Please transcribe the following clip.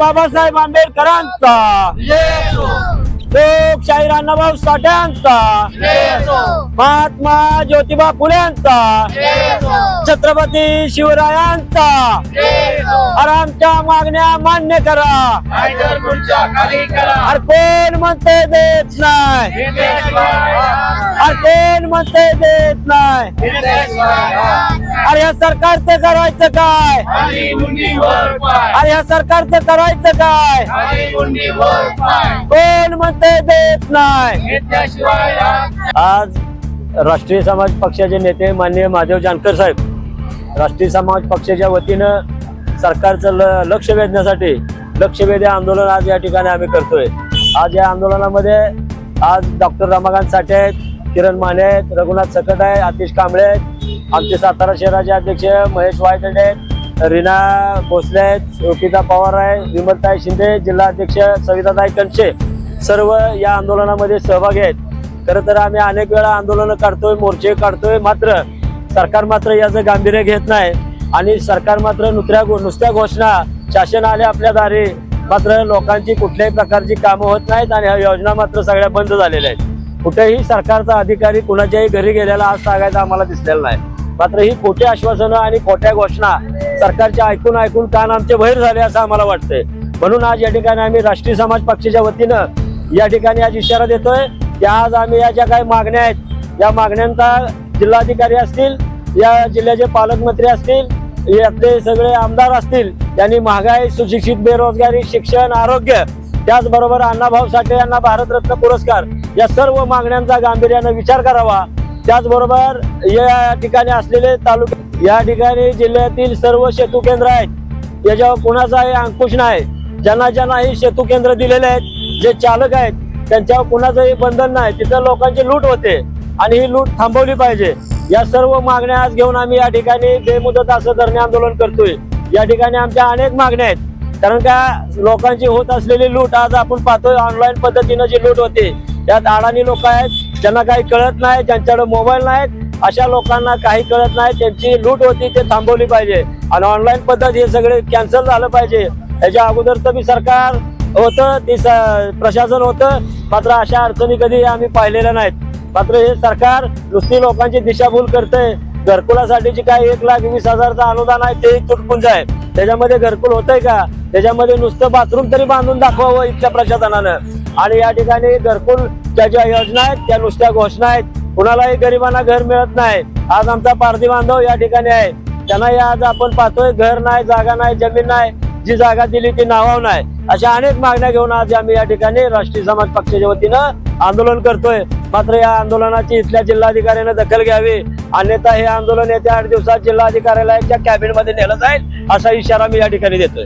बाबासाहेब आंबेडकरांचा. लोकशाहीर अण्णाभाऊ साठ्यांचा. महात्मा ज्योतिबा फुल्यांचा छत्रपती शिवरायांचा. आमच्या मागण्या मान्य करा. अरे कोण म्हणते देत नाही. अरे कोण म्हणते देत नाही. अरे या सरकारचं करायचं काय? अरे या सरकारचं करायचं काय? कोण म्हणते देत नाही? आज राष्ट्रीय समाज पक्षाचे नेते माननीय महादेव जानकर साहेब राष्ट्रीय समाज पक्षाच्या वतीनं सरकारचं ल- लक्ष वेधण्यासाठी लक्षवेधी आंदोलन आज या ठिकाणी आम्ही करतोय. आज या आंदोलनामध्ये आज डॉक्टर रमाकांत साठे आहेत किरण माने आहेत रघुनाथ सकट आहे आतिश कांबळे आहेत आमचे सातारा शहराचे अध्यक्ष महेश वायदंडे आहेत रीना भोसले आहेत योगिता पवार आहे विमलताई शिंदे जिल्हा अध्यक्ष सविताताई कणशे सर्व या आंदोलनामध्ये सहभागी आहेत. खरं तर आम्ही अनेक वेळा आंदोलनं काढतोय मोर्चे काढतोय मात्र सरकार मात्र याचं गांभीर्य घेत नाही. आणि सरकार मात्र नुसत्या नुसत्या घोषणा. शासन आले आपल्या दारी. मात्र लोकांची कुठल्याही प्रकारची कामं होत नाहीत आणि ह्या योजना मात्र सगळ्या बंद झालेल्या आहेत. कुठेही सरकारचा अधिकारी कुणाच्याही घरी गेलेला आज सांगायचा आम्हाला दिसलेला नाही. मात्र ही खोटी आश्वासनं आणि खोट्या घोषणा सरकारच्या ऐकून ऐकून कान आमचे बहिर झाले असं आम्हाला वाटतंय. म्हणून आज या ठिकाणी आम्ही राष्ट्रीय समाज पक्षाच्या वतीनं या ठिकाणी आज इशारा देतोय की आज आम्ही या ज्या काही मागण्या आहेत या मागण्यांचा जिल्हाधिकारी असतील या जिल्ह्याचे पालकमंत्री असतील यातले सगळे आमदार असतील त्यांनी महागाई सुशिक्षित बेरोजगारी शिक्षण आरोग्य त्याचबरोबर अण्णाभाऊ साठे यांना भारतरत्न पुरस्कार या सर्व मागण्यांचा गांभीर्यानं विचार करावा. त्याचबरोबर या ठिकाणी असलेले तालुके या ठिकाणी जिल्ह्यातील सर्व सेतू केंद्र आहेत याच्यावर कुणाचाही अंकुश नाही. ज्यांना ज्यांना ही सेतू केंद्र दिलेले आहेत जे चालक आहेत त्यांच्यावर कुणाचंही बंधन नाही. तिथं लोकांची लूट होते आणि ही लूट थांबवली पाहिजे. या सर्व मागण्या आज घेऊन आम्ही या ठिकाणी बेमुदत असं धरणे आंदोलन करतोय. या ठिकाणी आमच्या अनेक मागण्या आहेत. कारण का लोकांची होत असलेली लूट आज आपण पाहतोय ऑनलाईन पद्धतीनं जी लूट होते त्यात अडाणी लोक आहेत ज्यांना काही कळत नाही ज्यांच्याकडे मोबाईल नाहीत अशा लोकांना काही कळत नाही त्यांची लूट होती ते थांबवली पाहिजे. आणि ऑनलाईन पद्धत हे सगळे कॅन्सल झालं पाहिजे. याच्या अगोदर तर मी सरकार होतं ते स- प्रशासन होतं मात्र अशा अडचणी कधी आम्ही पाहिलेल्या नाहीत. मात्र हे सरकार नुसती लोकांची दिशाभूल करतंय. घरकुलासाठीची काय एक लाख वीस हजारचं अनुदान आहे ते तुटपुंज आहे. त्याच्यामध्ये घरकुल होतंय का? त्याच्यामध्ये नुसतं बाथरूम तरी बांधून दाखवावं इथल्या प्रशासनानं. आणि या ठिकाणी घरकुल त्या ज्या योजना आहेत त्या नुसत्या घोषणा आहेत. कुणालाही गरिबांना घर मिळत नाही. आज आमचा पारधी बांधव या ठिकाणी आहे. त्यांनाही आज आपण पाहतोय घर नाही जागा नाही जमीन नाही. जी जागा दिली ती नावाव नाही. अशा अनेक मागण्या घेऊन आज आम्ही या ठिकाणी राष्ट्रीय समाज पक्षाच्या वतीनं आंदोलन करतोय. मात्र या आंदोलनाची इथल्या जिल्हाधिकाऱ्याने दखल घ्यावी. अन्यथा हे आंदोलन येत्या आठ दिवसात जिल्हाधिकाऱ्यालयाच्या कॅबिनमध्ये नेलं जाईल असा इशारा मी या ठिकाणी देतोय.